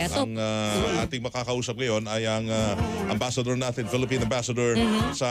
Eto. Ang ah, ating makakausap ngayon ay ang ah, ambassador natin, Philippine ambassador Mm-hmm. sa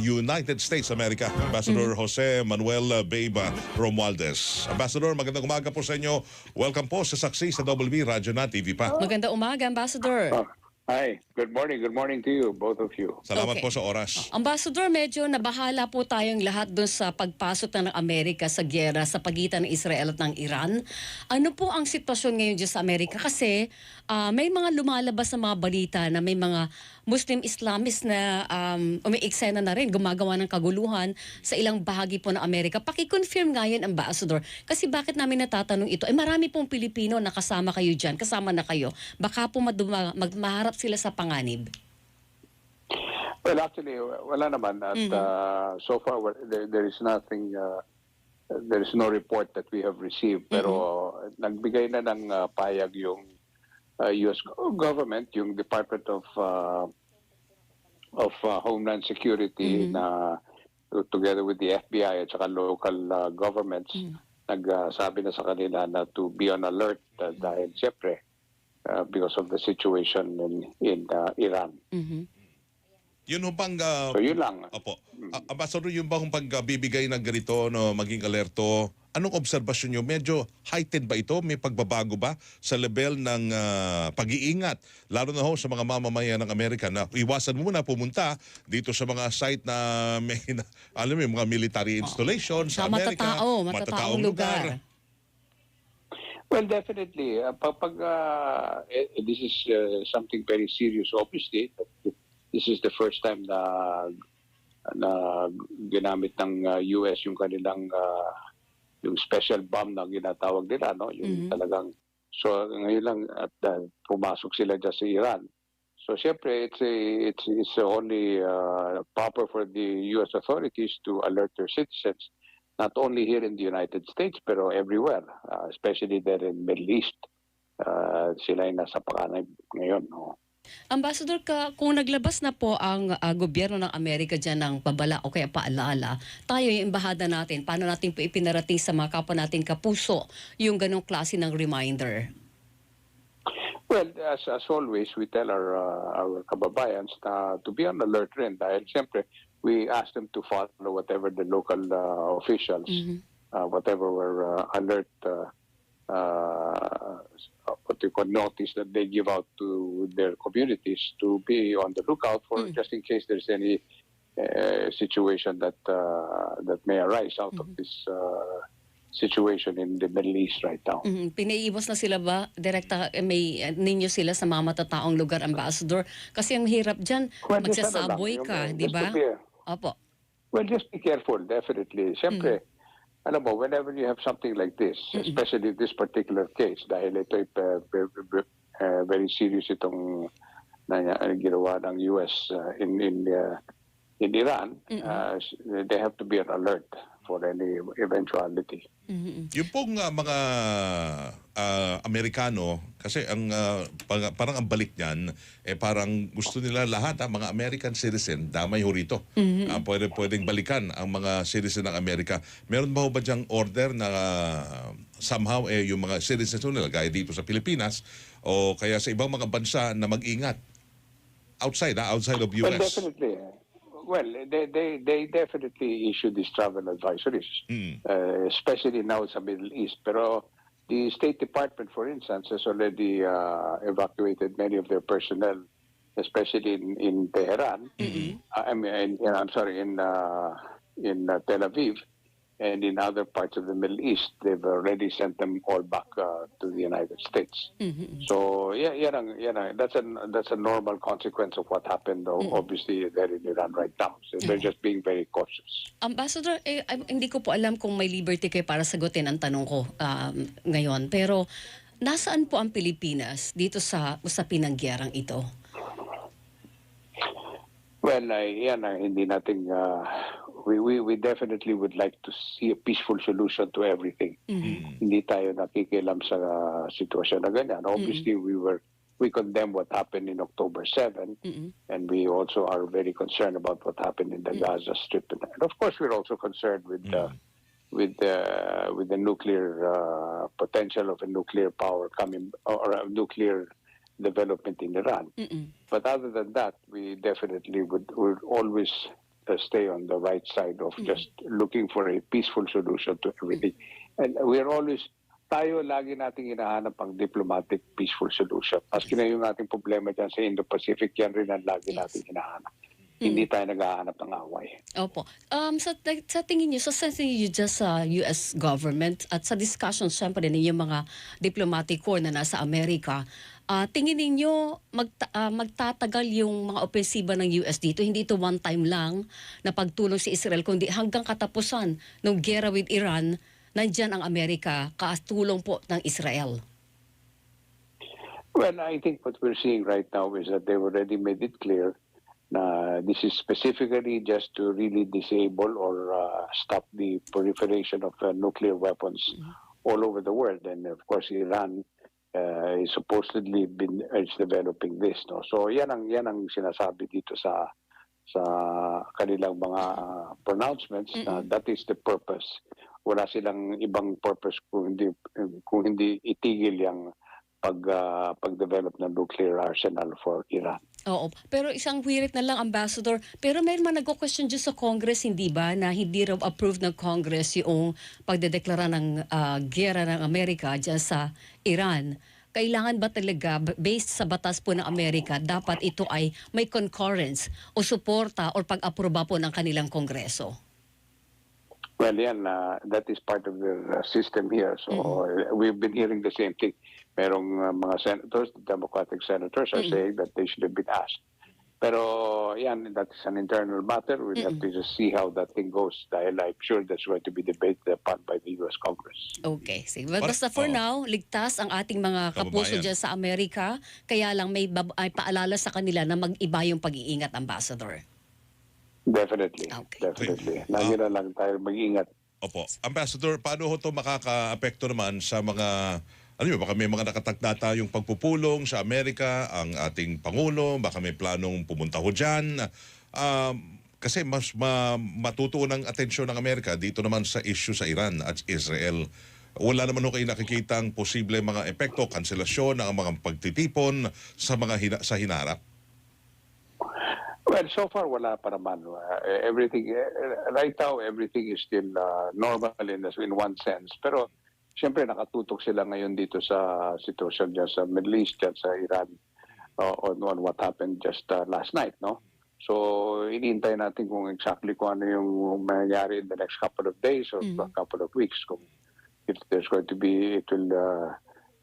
United States America, Ambassador Jose Manuel ah, Beiba Romualdez. Ambassador, magandang umaga po sa inyo. Welcome po sa Saksi sa WB Radyo na TV pa. Maganda umaga, Ambassador. Hi. Good morning. Good morning to you, both of you. Salamat Okay. po sa oras. Ambassador, medyo nabahala po tayong lahat doon sa pagpasok na ng Amerika sa gyera sa pagitan ng Israel at ng Iran. Ano po ang sitwasyon ngayon dyan sa Amerika? Kasi ah, may mga lumalabas na mga balita na may mga Muslim Islamist na um, umiiksena na rin, gumagawa ng kaguluhan sa ilang bahagi po ng Amerika. Paki-confirm nga yan, Ambassador. Kasi bakit namin natatanong ito? Ay marami pong Pilipino na kasama kayo dyan, kasama na kayo. Baka po maduma, magmaharap sila sa panganib. Well, actually, wala naman. At uh, so far, there, there is nothing, uh, there is no report that we have received. Pero nagbigay na ng uh, payag yung uh, U.S. go- government, yung Department of uh, of uh, Homeland Security na uh, together with the FBI at saka local uh, governments nagsabi na sa kanila na to be on alert uh, dahil siyempre uh, because of the situation in in uh, Iran. Mhm. Yun ho bang... ah, So yun lang. Opo. A- Ambassador, yung bang pagbibigay ng ganito, no, maging alerto, anong obserbasyon nyo? Medyo heightened ba ito? May pagbabago ba sa level ng ah, pag-iingat? Lalo na ho sa mga mamamayan ng Amerika na iwasan muna pumunta dito sa mga site na may, alam mo, mga military installations Sa sa Amerika. matatao, matataong lugar. Well, definitely. Uh, pag uh, eh, eh, this is uh, something very serious, obviously. This is the first time na na ginamit ng uh, US yung kanilang uh, yung special bomb na ginatawag nila, no? Yung Mhm. talagang so ngayon lang at uh, pumasok sila dyan sa Iran. So siyempre it's a, it's it's only uh, proper for the US authorities to alert their citizens not only here in the United States pero everywhere, uh, especially there in Middle East. Uh, sila ay nasa pakanay ngayon. No? Ambassador, ka, kung naglabas na po ang ah, gobyerno ng Amerika dyan ng babala o kaya paalala, tayo yung embahada natin, paano natin po ipinarating sa mga kapwa natin kapuso yung ganong klase ng reminder? Well, as, as always, we tell our uh, our kababayans na to be on alert rin dahil siyempre we ask them to follow whatever the local uh, officials, Mhm. uh, whatever were uh, alert uh, uh, what you call notice that they give out to their communities to be on the lookout for Mm. just in case there's any uh, situation that uh, that may arise out of this uh, situation in the Middle East right now. Mhm. Pinaiiwas na sila ba, direkta eh, may eh, ninyo sila sa mga matataong lugar, Ambassador? Kasi ang hirap dyan, lang, magsasaboy ka, di ba? Opo. Well, just be careful, definitely. Siyempre, alam mo, whenever you have something like this, especially this particular case, dahil ito uh, very, uh, very serious itong na, na ginawa ng US uh, in in uh, in Iran, uh, they have to be on alert for any eventuality. Mhm. Yung pong ah, mga ah, Amerikano, kasi ang pang- parang ang balik niyan, eh parang gusto nila lahat, ah, mga American citizen, damay ho rito. Ah, pwede, pwedeng balikan ang mga citizen ng Amerika. Meron ba ho ba diyang order na ah, somehow eh, yung mga citizens nila, gaya dito sa Pilipinas, o kaya sa ibang mga bansa na mag-ingat? Outside, ah, outside of Well, US. definitely. Well, they, they, they definitely issue these travel advisories, Mm. uh, especially now sa Middle East. Pero the State Department, for instance, has already uh, evacuated many of their personnel, especially in, in Tehran. Uh, I mean, in, in- I'm sorry, in uh, in uh, Tel Aviv and in other parts of the Middle East. They've already sent them all back uh, to the United States. Mhm. So yeah, yeah, yeah, that's a that's a normal consequence of what happened. Though, Obviously, there in Iran right now, so they're just being very cautious. Ambassador, eh, hindi ko po alam kung may liberty kayo para sagutin ang tanong ko um, ngayon. Pero nasaan po ang Pilipinas dito sa usapin ng giyerang ito? Well, uh, yan ang hindi nating uh, we, we we definitely would like to see a peaceful solution to everything. Hindi tayo nakikialam sa uh, sitwasyon na ganyan. Obviously, we were we condemn what happened in October 7 Mhm. and we also are very concerned about what happened in the Gaza Strip. And of course, we're also concerned with uh, with the with the nuclear uh, potential of a nuclear power coming or a nuclear development in Iran. Mm-mm. But other than that, we definitely would, would always stay on the right side of just looking for a peaceful solution to everything. And we're always, tayo lagi nating hinahanap ang diplomatic peaceful solution. Maski na yung ating problema dyan sa Indo-Pacific, yan rin ang lagi Yes. nating hinahanap. Hindi tayo naghahanap ng away. Opo. Um, sa, sa tingin niyo, sa sense niyo dyan sa US government at sa discussion syempre ninyong mga diplomatic corps na nasa Amerika, ah, tingin ninyo magta- ah, magtatagal yung mga opensiba ng US dito? Hindi ito one time lang na pagtulong si Israel, kundi hanggang katapusan ng gera with Iran, nandyan ang Amerika, katulong po ng Israel. Well, I think what we're seeing right now is that they've already made it clear na this is specifically just to really disable or uh, stop the proliferation of uh, nuclear weapons all over the world. And of course, Iran uh, supposedly been is developing this. No? So yan ang yan ang sinasabi dito sa sa kanilang mga pronouncements na that is the purpose. Wala silang ibang purpose kung hindi kung hindi itigil yung pag uh, pag-develop ng nuclear arsenal for Iran. Oo. Pero isang wirit na lang, Ambassador. Pero may mga nagko-question dyan sa Congress, hindi ba, na hindi raw approved ng Congress yung pagdedeklara ng ah, gera ng Amerika dyan sa Iran. Kailangan ba talaga, based sa batas po ng Amerika, dapat ito ay may concurrence o suporta o pag-aproba po ng kanilang Kongreso? Well, yan, uh, that is part of the uh, system here. So uh, we've been hearing the same thing. Merong uh, mga senators, Democratic senators are saying that they should have been asked. Pero yan, that is an internal matter. We'll have to just see how that thing goes dahil I'm sure that's going to be debated upon by the U.S. Congress. Okay. Sige. But basta for oo. now, ligtas ang ating mga kapuso dyan sa Amerika. Kaya lang may bab- ay paalala sa kanila na mag-iba yung pag-iingat, Ambassador. Definitely. Okay. Definitely. Lagi na lang tayo mag-ingat. Opo. Ambassador, paano ho ito makaka-apekto naman sa mga ano yun, baka may mga nakatagda tayong pagpupulong sa Amerika, ang ating Pangulo, baka may planong pumunta ho dyan. Um, kasi mas ma, matutuon ang atensyon ng Amerika dito naman sa issue sa Iran at Israel. Wala naman ho kayo nakikita ang posible mga epekto, kanselasyon ng mga pagtitipon sa mga hina, sa hinarap. Well, so far wala pa naman. Uh, everything uh, right now everything is still uh, normal in in one sense. Pero siyempre nakatutok sila ngayon dito sa sitwasyon dyan sa Middle East dyan sa Iran uh, on, on what happened just uh, last night, no? So inintay natin kung exactly kung ano yung mangyayari in the next couple of days or a couple of weeks kung if there's going to be it will uh,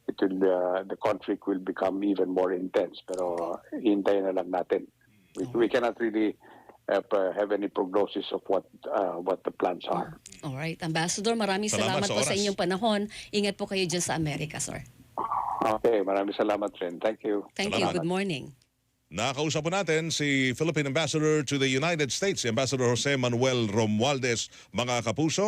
it will uh, the conflict will become even more intense. Pero hintayin na lang natin. We, we cannot really uh, have any prognosis of what uh, what the plans are Alright, Ambassador, maraming Salamat salamat, sa po sa inyong panahon. Ingat po kayo dyan sa Amerika, sir. okay maraming salamat rin thank you Thank you. Salamat. Good morning. Nakausap po natin si Philippine Ambassador to the United States, Ambassador Jose Manuel Romualdez. Mga kapuso,